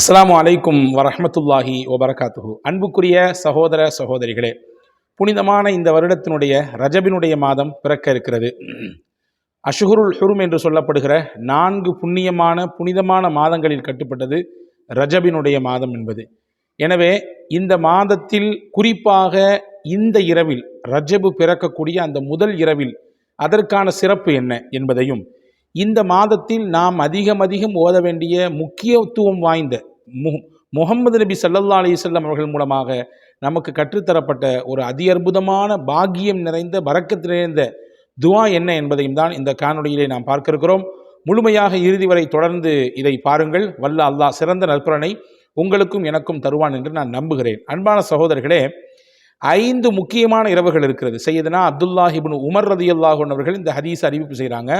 அஸ்லாம் அலைக்கும் வரஹ்மத்துல்லாஹி வபரகாத்துஹு. அன்புக்குரிய சகோதர சகோதரிகளே புனிதமான இந்த வருடத்தினுடைய ரஜபினுடைய மாதம் பிறக்க இருக்கிறது. அஷுகுருல் ஹுரும் என்று சொல்லப்படுகிற நான்கு புண்ணியமான புனிதமான மாதங்களில் கட்டுப்பட்டது ரஜபினுடைய மாதம் என்பது. எனவே இந்த மாதத்தில் குறிப்பாக இந்த இரவில் ரஜபு பிறக்கக்கூடிய அந்த முதல் இரவில் அதற்கான சிறப்பு என்ன என்பதையும் இந்த மாதத்தில் நாம் அதிகம் அதிகம் ஓத வேண்டிய முக்கியத்துவம் வாய்ந்த மு முகமது நபி சல்லல்லா அலிசல்லம் அவர்கள் மூலமாக நமக்கு கற்றுத்தரப்பட்ட ஒரு அதி அற்புதமான பாக்கியம் நிறைந்த பறக்கத்து நிறைந்த துவா என்ன என்பதையும் தான் இந்த காணொளியிலே நாம் பார்க்க இருக்கிறோம் முழுமையாக இறுதி வரை தொடர்ந்து இதை பாருங்கள். வல்ல அல்லாஹ் சிறந்த நற்பலனை உங்களுக்கும் எனக்கும் தருவான் என்று நான் நம்புகிறேன். அன்பான சகோதரர்களே ஐந்து முக்கியமான இரவுகள் இருக்கிறது. செய்யதுனா அப்துல்லாஹிபின் உமர் ரதி அல்லாஹன் அவர்கள் இந்த ஹதீஸ் அறிவிப்பு செய்கிறாங்க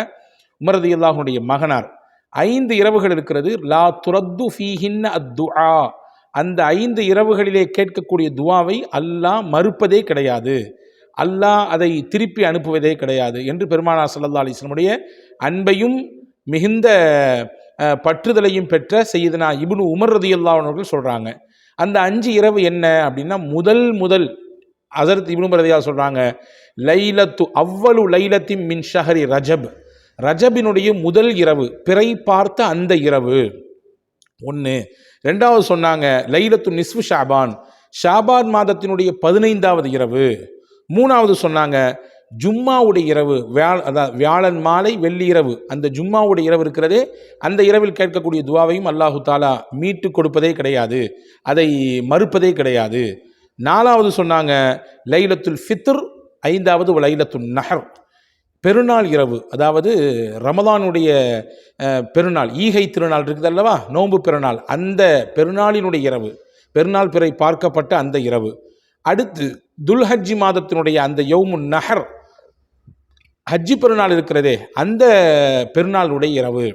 உமர் ரதி அல்லாஹனுடைய மகனார். ஐந்து இரவுகள் இருக்கிறது. லா துரத்து ஃபீஹின் அத்துஆ. அந்த ஐந்து இரவுகளிலே கேட்கக்கூடிய துவாவை அல்லாஹ் மறுப்பதே கிடையாது. அல்லாஹ் அதை திருப்பி அனுப்புவதே கிடையாது. என்று பெருமானா சல்லா அலிஸ்லமுடைய அன்பையும் மிகுந்த பற்றுதலையும் பெற்ற செய்தனா இபுனு உமர் ரதி அவர்கள் சொல்கிறாங்க அந்த அஞ்சு இரவு என்ன அப்படின்னா முதல் முதல் அசரத் இபுனு ரதியா சொல்கிறாங்க லைலத்து அவ்வளு லைலத்தின் மின் ஷஹரி ரஜப். ரஜபினுடைய முதல் இரவு பிறை பார்த்த அந்த இரவு. ஒன்று ரெண்டாவது சொன்னாங்க லைலத்து நிஸ்வு ஷாபான் ஷாபான் மாதத்தினுடைய பதினைந்தாவது இரவு. மூணாவது சொன்னாங்க ஜும்மாவுடைய இரவு வியாழ் அதாவது வியாழன் மாலை வெள்ளி இரவு. அந்த ஜும்மாவுடைய இரவு இருக்கிறதே அந்த இரவில் கேட்கக்கூடிய துவாவையும் அல்லாஹு தாலா மீட்டு கொடுப்பதே கிடையாது. அதை மறுப்பதே கிடையாது. நாலாவது சொன்னாங்க லைலத்துல் ஃபித்ர் ஐந்தாவது லைலத்துல் நஹர். பெருநாள் இரவு அதாவது ரமதானுடைய பெருநாள் ஈகை திருநாள் இருக்குது அல்லவா நோன்பு பெருநாள் அந்த பெருநாளினுடைய இரவு பெருநாள் பிறை பார்க்கப்பட்ட அந்த இரவு. அடுத்து துல்ஹஜ்ஜி மாதத்தினுடைய அந்த யௌமு நகர் ஹஜ்ஜி பெருநாள் இருக்கிறதே அந்த பெருநாளுடைய இரவு.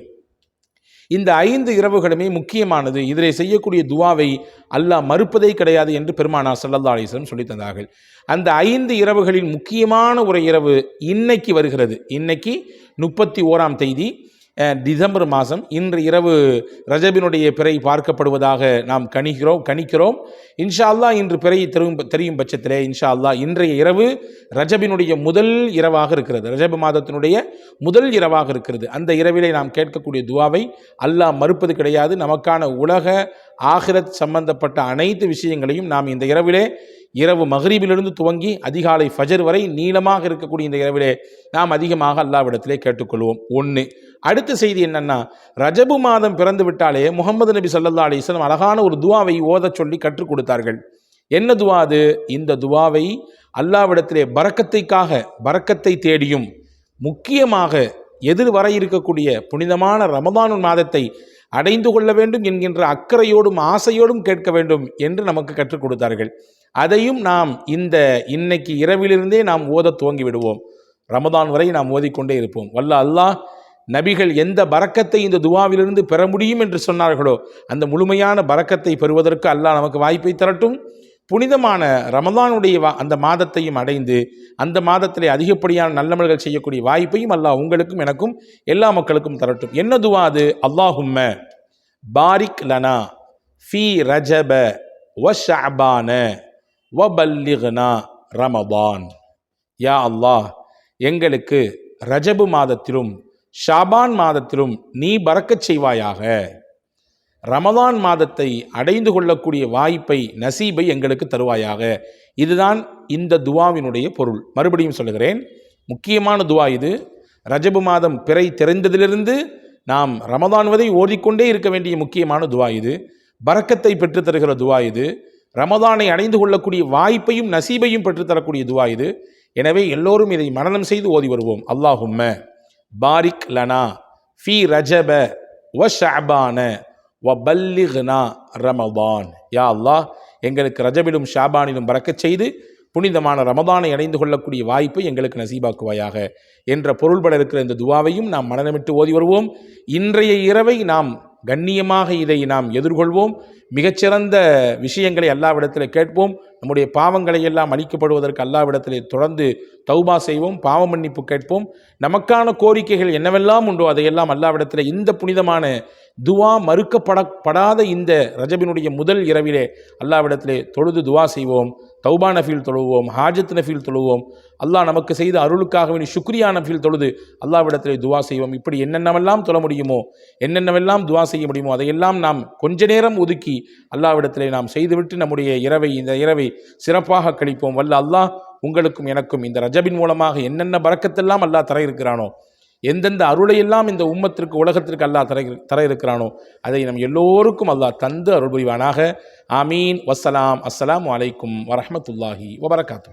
இந்த ஐந்து இரவுகளுமே முக்கியமானது. இதிலே செய்யக்கூடிய துவாவை அல்லாஹ் மறுப்பதே கிடையாது என்று பெருமானார் சல்லல்லா அலிஸ்லம் சொல்லி தந்தார்கள். அந்த ஐந்து இரவுகளில் முக்கியமான ஒரு இரவு இன்னைக்கு வருகிறது. இன்னைக்கு முப்பத்தி ஓராம் தேதி. டிசம்பர் மாதம் இன்று இரவு ரஜபினுடைய பிறை பார்க்கப்படுவதாக நாம் கணிக்கிறோம் கணிக்கிறோம். இன்ஷா அல்லா இன்று பிறை தெரியும் தெரியும் பட்சத்திலே இன்ஷா அல்லா இன்றைய இரவு ரஜபினுடைய முதல் இரவாக இருக்கிறது. ரஜப மாதத்தினுடைய முதல் இரவாக இருக்கிறது. அந்த இரவிலே நாம் கேட்கக்கூடிய துவாவை அல்லாஹ் மறுப்பது கிடையாது. நமக்கான உலக ஆகிரத் சம்பந்தப்பட்ட அனைத்து விஷயங்களையும் நாம் இந்த இரவிலே இரவு மகரீபிலிருந்து துவங்கி அதிகாலை ஃபஜர் வரை நீளமாக இருக்கக்கூடிய இந்த இரவிலே நாம் அதிகமாக அல்லாவிடத்திலே கேட்டுக்கொள்வோம். ஒன்று அடுத்த செய்தி என்னன்னா ரஜபு மாதம் பிறந்து விட்டாலே முகமது நபி சல்லா அலைஹி அழகான ஒரு துவாவை ஓதச் சொல்லி கற்றுக் கொடுத்தார்கள். என்ன துவா அது? இந்த துவாவை அல்லாவிடத்திலே பறக்கத்தைக்காக பறக்கத்தை தேடியும் முக்கியமாக எதிர் வர இருக்கக்கூடிய புனிதமான ரமதானுன் மாதத்தை அடைந்து கொள்ள வேண்டும் என்கின்ற அக்கறையோடும் ஆசையோடும் கேட்க வேண்டும் என்று நமக்கு கற்றுக் கொடுத்தார்கள். அதையும் நாம் இந்த இன்னைக்கு இரவிலிருந்தே நாம் ஓத துவங்கி விடுவோம் ரமதான் வரை நாம் ஓதிக்கொண்டே இருப்போம். வல்ல அல்லாஹ் நபிகள் எந்த பரக்கத்தை இந்த துவாவிலிருந்து பெற முடியும் என்று சொன்னார்களோ அந்த முழுமையான பரக்கத்தை பெறுவதற்கு அல்லாஹ் நமக்கு வாய்ப்பை தரட்டும். புனிதமான ரமதானுடைய வா- அந்த மாதத்தையும் அடைந்து அந்த மாதத்திலே அதிகப்படியான நல்லமல்கள் செய்யக்கூடிய வாய்ப்பையும் அல்லாஹ் உங்களுக்கும் எனக்கும் எல்லா மக்களுக்கும் தரட்டும். என்ன துவா அது? அல்லாஹும்ம பாரிக் லனா ஃபி ரஜப வ வபல்லிகனா ரமபான் யா அல்லாஹ் எங்களுக்கு ரஜபு மாதத்திலும் ஷாபான் மாதத்திலும் நீ பறக்கச் செய்வாயாக. ரமதான் மாதத்தை அடைந்து கொள்ளக்கூடிய வாய்ப்பை நசீபை எங்களுக்கு தருவாயாக. இதுதான் இந்த துவாவினுடைய பொருள். மறுபடியும் சொல்லுகிறேன் முக்கியமான துவா இது. ரஜபு மாதம் பிறை தெரிந்ததிலிருந்து நாம் ரமதான்வதை ஓதிக்கொண்டே இருக்க வேண்டிய முக்கியமான துவா இது. பறக்கத்தை பெற்றுத் தருகிற துவா இது. ரமதானை அடைந்து கொள்ளக்கூடிய வாய்ப்பையும் நசீபையும் பெற்றுத்தரக்கூடிய துவா இது. எனவே எல்லோரும் இதை மரணம் செய்து ஓதி வருவோம். அல்லாஹும்ம பாரிக் லனா ஃபி ரஜப வ ஷாபான வ பல்லிக்னா ரமதான். யா அல்லாஹ் எங்களுக்கு ரஜபிலும் ஷாபானிலும் பறக்கச் செய்து புனிதமான ரமதானை அடைந்து கொள்ளக்கூடிய வாய்ப்பை எங்களுக்கு நசீபாக்குவாயாக என்ற பொருள்பட இருக்கிற இந்த துவாவையும் நாம் மனநமிட்டு ஓதி வருவோம். இன்றைய இரவை நாம் கண்ணியமாக இதை நாம் எதிர்கொள்வோம். மிகச்சிறந்த விஷயங்களை அல்லாவிடத்தில் கேட்போம். நம்முடைய பாவங்களை எல்லாம் அளிக்கப்படுவதற்கு அல்லாவிடத்திலே தொடர்ந்து தௌபா செய்வோம். பாவ மன்னிப்பு கேட்போம். நமக்கான கோரிக்கைகள் என்னவெல்லாம் உண்டோ அதையெல்லாம் அல்லாவிடத்தில் இந்த புனிதமான துவா மறுக்கப்படப்படாத இந்த ரஜபினுடைய முதல் இரவிலே அல்லாவிடத்திலே தொழுது துவா செய்வோம் தௌபா நஃபீல் தொழுவோம் ஹாஜத் நஃபீல் தொழுவோம். அல்லாஹ் நமக்கு செய்த அருளுக்காக வேண்டி சுக்ரியா நஃபீல் தொழுது அல்லாவிடத்திலே துவா செய்வோம். இப்படி என்னென்னவெல்லாம் தொழ முடியுமோ என்னென்னவெல்லாம் துவா செய்ய முடியுமோ அதையெல்லாம் நாம் கொஞ்ச நேரம் ஒதுக்கி அல்லாவிடத்திலே நாம் செய்துவிட்டு நம்முடைய இரவை இந்த இரவை சிறப்பாக கழிப்போம். வல்ல அல்லாஹ் உங்களுக்கும் எனக்கும் இந்த ரஜபின் மூலமாக என்னென்ன பறக்கத்தெல்லாம் அல்லாஹ் தர இருக்கிறானோ எந்தெந்த அருளையெல்லாம் இந்த உம்மத்திற்கு உலகத்திற்கு அல்லாஹ் தர தர இருக்கிறானோ அதை நம் எல்லோருக்கும் அல்லாஹ் தந்து அருள் புரிவானாக ஆமீன். வஸ்ஸலாம். அஸ்லாம் அலைக்கும் வரமத்துல்லாஹி வபரகாத்து